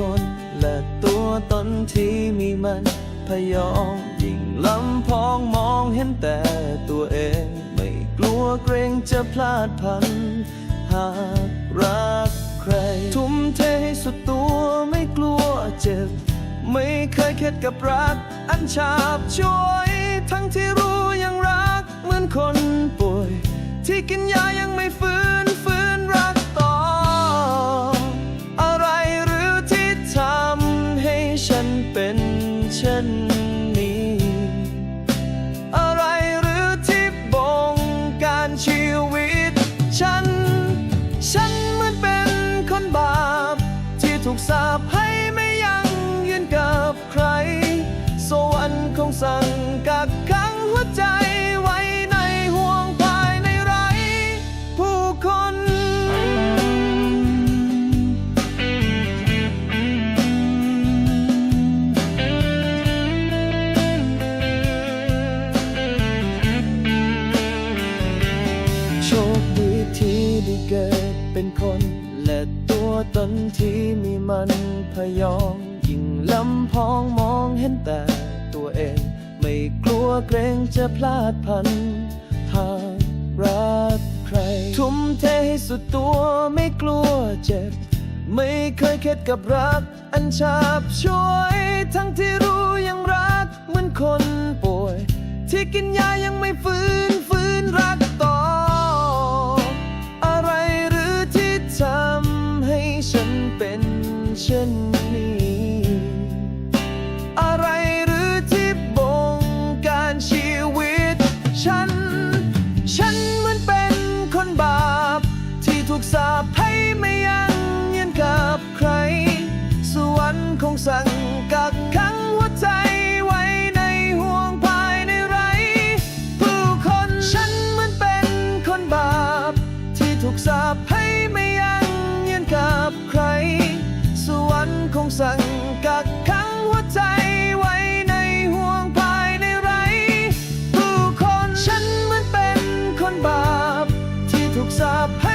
คนและตัวตนที่มีมันพยองยิ่งลำพองมองเห็นแต่ตัวเอง ไม่กลัวเกรงจะพลาดพัน หากรักใคร ทุ่มเทให้สุดตัวไม่กลัวเจ็บ ไม่เคยเข็ดกับรัก อันฉาบช่วย ทั้งที่รู้ยังรัก เหมือนคนป่วย ที่กินยายัง นที่มีมันพยองยิ่งลำพองมองเห็นแต่ตัวเอง ไม่กลัวเกรงจะพลาดพันหากรักใคร ทุ่มเทให้สุดตัวไม่กลัวเจ็บ ไม่เคยเข็ดกับรัก อันฉาบช่วย ทั้งที่รู้ยังรักเหมือนคนป่วย ที่กินยายังไม่ฟื้นับใคร สวรรค์คงสั่งกักขังหัวใจไว้ในห่วงภายในไร ผู้คนฉันมันเป็นคนบาป ที่ถูกสาปให้ไม่ยังยืนกับใคร สวรรค์คงสั่งกักขังหัวใจไว้ในห่วงภายในไร ผู้คนฉันมันเป็นคนบาป ที่ถูกสาป